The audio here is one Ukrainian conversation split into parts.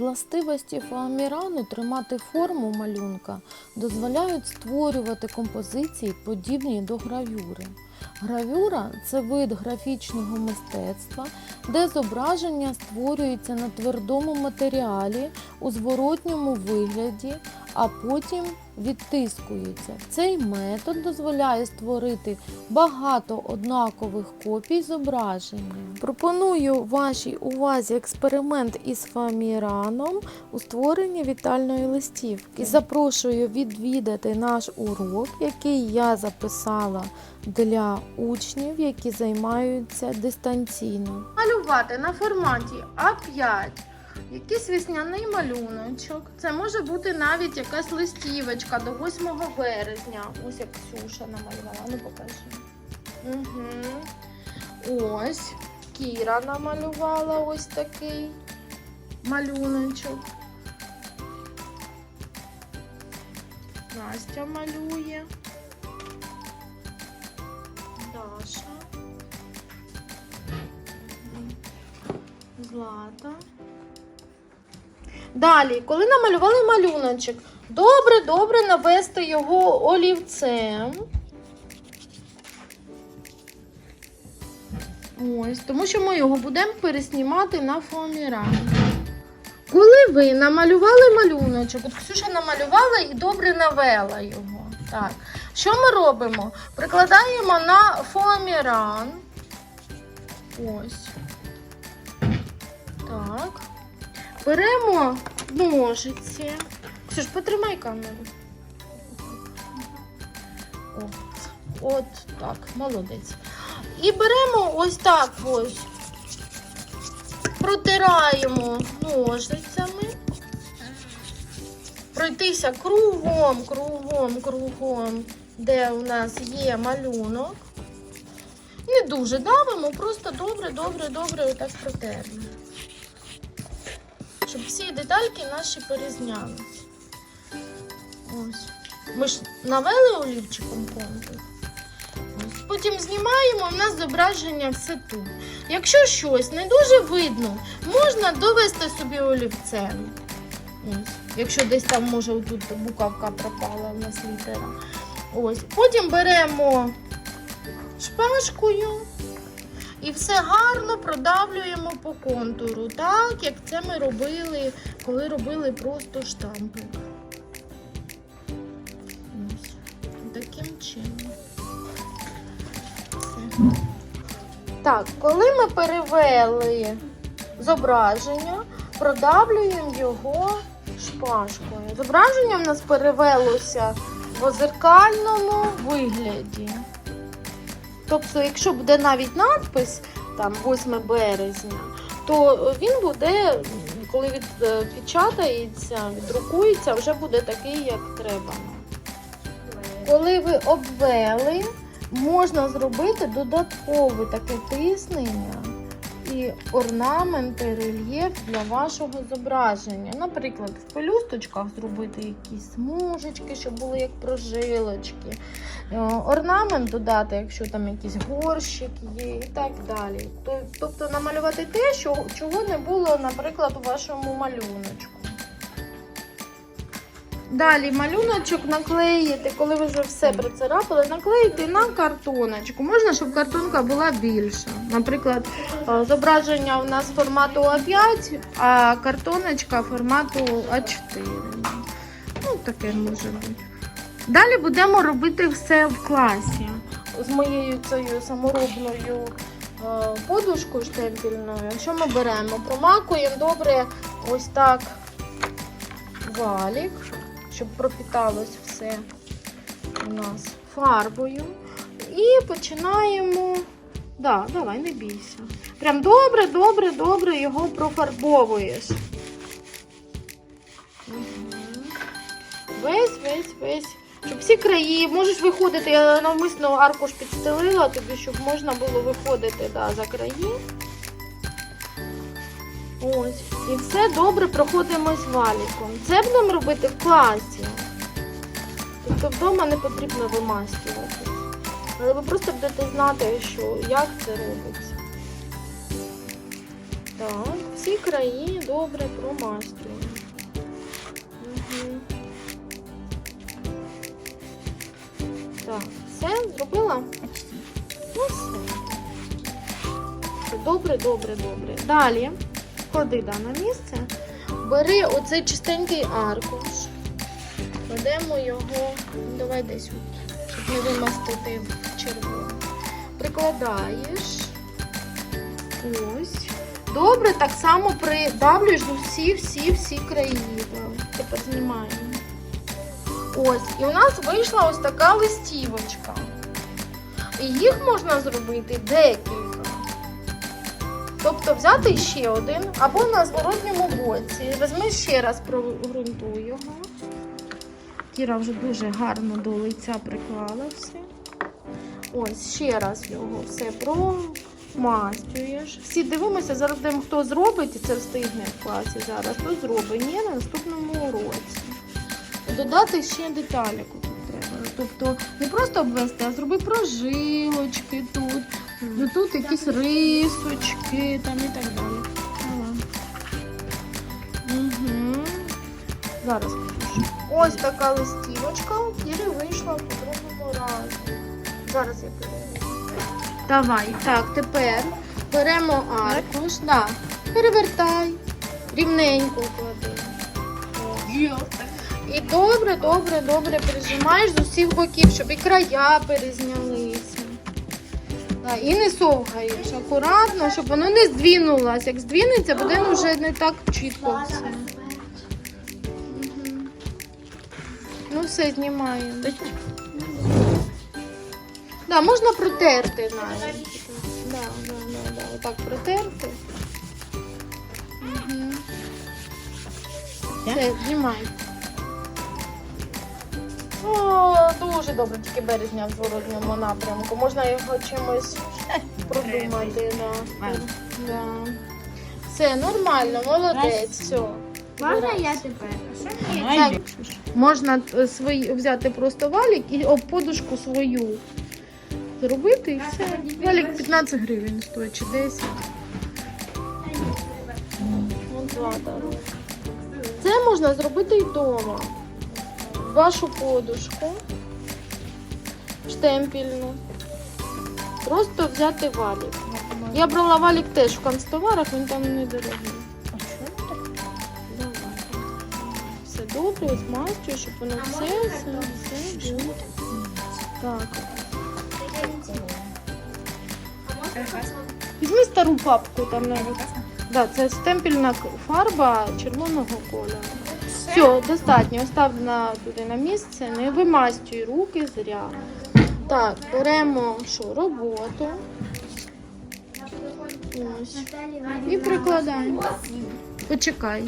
Властивості фоамірану тримати форму малюнка дозволяють створювати композиції, подібні до гравюри. Гравюра це вид графічного мистецтва, де зображення створюється на твердому матеріалі у зворотньому вигляді, а потім відтискується. Цей метод дозволяє створити багато однакових копій зображення. Пропоную вашій увазі експеримент із фаміраном у створенні вітальної листівки. Запрошую відвідати наш урок, який я записала для учнів, які займаються дистанційно. Малювати на форматі А5 якийсь весняний малюночок. Це може бути навіть якась листівочка до 8 березня. Ось як Ксюша намалювала. Ну покажи. Угу. Ось Кіра намалювала ось такий малюночок. Настя малює. Даша. Злата. Далі, коли намалювали малюночок, добре, добре навести його олівцем. Ось, тому що ми його будемо переснімати на фоаміран. Коли ви намалювали малюночок, от Ксюша намалювала і добре навела його. Так. Що ми робимо? Прикладаємо на фоаміран. Ось. Так. Беремо ножиці. Ксюш, потримай камеру. О, от так, молодець. І беремо ось так ось. Протираємо ножицями. Пройтися кругом, кругом, кругом, де у нас є малюнок. Не дуже давимо, просто добре, добре, добре отак протерли. Щоб всі детальки наші порізнялись. Ось. Ми ж навели олівчиком контур. Потім знімаємо, у нас зображення все тут. Якщо щось не дуже видно, можна довести собі олівцем. Ось. Якщо десь там, може, тут букавка пропала, у нас літера. Ось. Потім беремо шпажкою і все гарно продавлюємо по контуру, так як це ми робили, коли робили просто штампик. Ось. Таким чином. Все. Так, коли ми перевели зображення, продавлюємо його шпажкою. Зображення в нас перевелося в зеркальному вигляді. Тобто, якщо буде навіть надпис там 8 березня, то він буде, коли відпечатається, відрукується, вже буде такий, як треба. Коли ви обвели, можна зробити додаткове таке тиснення і орнаменти, рельєф для вашого зображення. Наприклад, в пелюсточках зробити якісь смужечки, щоб були як прожилочки. Е, Орнамент додати, якщо там якийсь горщик є, і так далі. Тобто намалювати те, чого не було, наприклад, у вашому малюночку. Далі малюночок наклеїти, коли ви вже все прицарапали, наклеїти на картоночку. Можна, щоб картонка була більша. Наприклад, е, зображення у нас формату А5, а картоночка формату А4. Ну, таке може бути. Далі будемо робити все в класі. З моєю цією саморобною е, подушкою штемпельною. Що ми беремо? Промакуємо добре ось так валік, щоб пропіталось все у нас фарбою. І починаємо. Да, давай, не бійся. Прям добре, добре, добре його профарбовуєш. Весь, весь, весь. Щоб всі краї, можеш виходити, я навмисно аркуш підстелила тобі, щоб можна було виходити да, за краї. Ось. І все добре проходимо з валіком. Це будемо робити в класі. Тобто вдома не потрібно вимастювати. Але ви просто будете знати, що, як це робиться. Так, всі краї добре промастюємо. Угу. Так, все, зробила? Ось все. Добре, добре, добре. Далі клади да, на місце. Бери оцей чистенький аркуш. Кладемо його, давай десь, щоб не вимастити червоно. Прикладаєш. Ось. Добре, так само придавлюєш до всі, всі, всі краї. Да. Тепер знімаємо. Ось, і у нас вийшла ось така листівочка. І їх можна зробити декілька. Тобто взяти ще один або на зворотньому боці. Візьми ще раз прогрунтуй його. Кіра вже дуже гарно до лиця приклала все. Ось, ще раз його все промастюєш. Всі дивимося, зараз будемо, хто зробить, і це встигне в класі зараз, то зробить. Ні, на наступному уроці. Додати ще деталі. Тобто не просто обвести, а зроби прожилочки тут. Ну тут якісь рисочки там і так далі. Угу. Зараз покажу. Ось така листівочка у Кірі вийшла по другому разу. Зараз я перевірю. Давай, так, тепер беремо аркуш, да, перевертай, рівненько клади. І добре, добре, добре прижимаєш з усіх боків, щоб і края перезнялися. Да, і не совгаєш, акуратно, щоб воно не здвинулось. Як здвинеться, буде вже не так чітко все. Ну все, знімаємо. Да, можна протерти навіть. Да, да, да, да. Отак протерти. Все, знімай. Дуже добре, тільки березня в зворотньому напрямку. Можна його чимось продумати. Да. Да. Все, нормально, молодець, все. Можна я тепер? Так, можна е, свої, взяти просто валік і об подушку свою зробити і все. Валік 15 гривень стоїть чи 10. Ну, да. Це можна зробити і вдома. Вашу подушку штемпільну. Просто взяти валік. Я брала валік теж в канцтоварах, він там недорогий. Давай. Все добре, змастюю, щоб воно все, все, все було. Так. Візьми стару папку там навіть. Да, це стемпельна к- фарба червоного кольору. Все, достатньо. Остав на, туди на місце, не вимастюй руки зря. Так, беремо що, роботу. Ось. І прикладаємо. Почекай.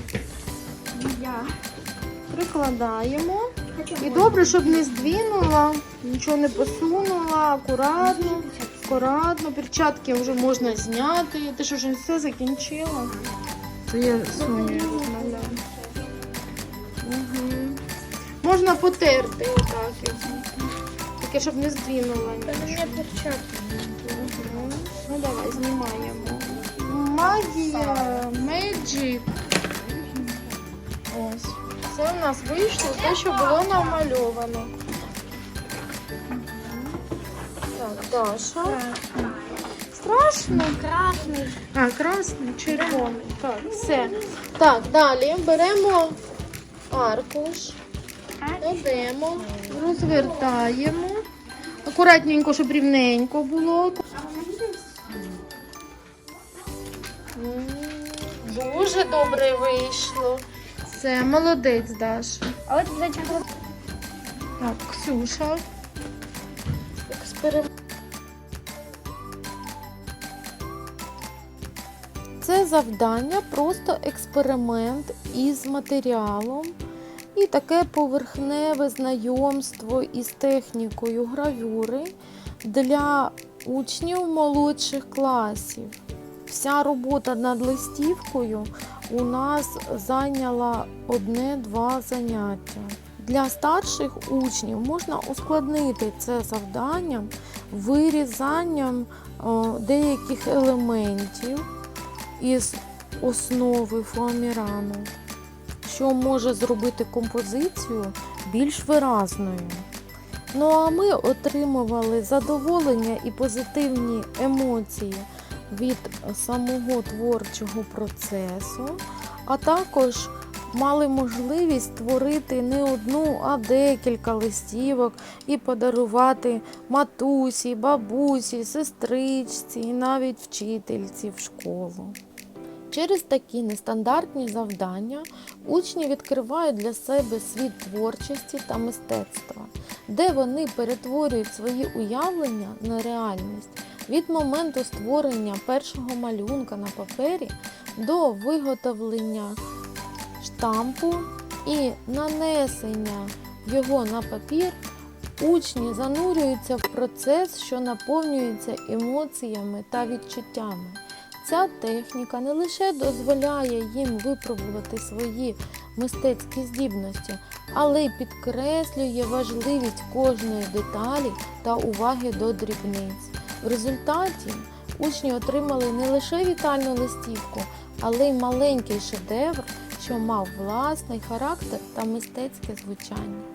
Прикладаємо. І добре, щоб не здвинула, нічого не посунула, акуратно, акуратно. Перчатки вже можна зняти. Ти ж вже все закінчила. Це я Соню. Угу. Можна потерти отак. Тільки щоб не здвинула. нічого. Мгм. Ну давай, знімаємо. Магія, Magic. Ось. Це в нас вийшло те, що було намальовано. Так, Даша. Страшно? Красний. А, красний, червоний. Так, все. Так, далі беремо аркуш, кладемо, розвертаємо. Акуратненько, щоб рівненько було. Дуже добре вийшло. Все, молодець, Даша. А от зачем? Так, Ксюша. Експеримент. Це завдання просто експеримент із матеріалом і таке поверхневе знайомство із технікою гравюри для учнів молодших класів. Вся робота над листівкою у нас зайняла одне-два заняття. Для старших учнів можна ускладнити це завдання вирізанням деяких елементів із основи фоамірану, що може зробити композицію більш виразною. Ну а ми отримували задоволення і позитивні емоції від самого творчого процесу, а також мали можливість створити не одну, а декілька листівок і подарувати матусі, бабусі, сестричці і навіть вчительці в школу. Через такі нестандартні завдання учні відкривають для себе світ творчості та мистецтва, де вони перетворюють свої уявлення на реальність від моменту створення першого малюнка на папері до виготовлення штампу і нанесення його на папір. Учні занурюються в процес, що наповнюється емоціями та відчуттями. Ця техніка не лише дозволяє їм випробувати свої мистецькі здібності, але й підкреслює важливість кожної деталі та уваги до дрібниць. В результаті учні отримали не лише вітальну листівку, але й маленький шедевр, що мав власний характер та мистецьке звучання.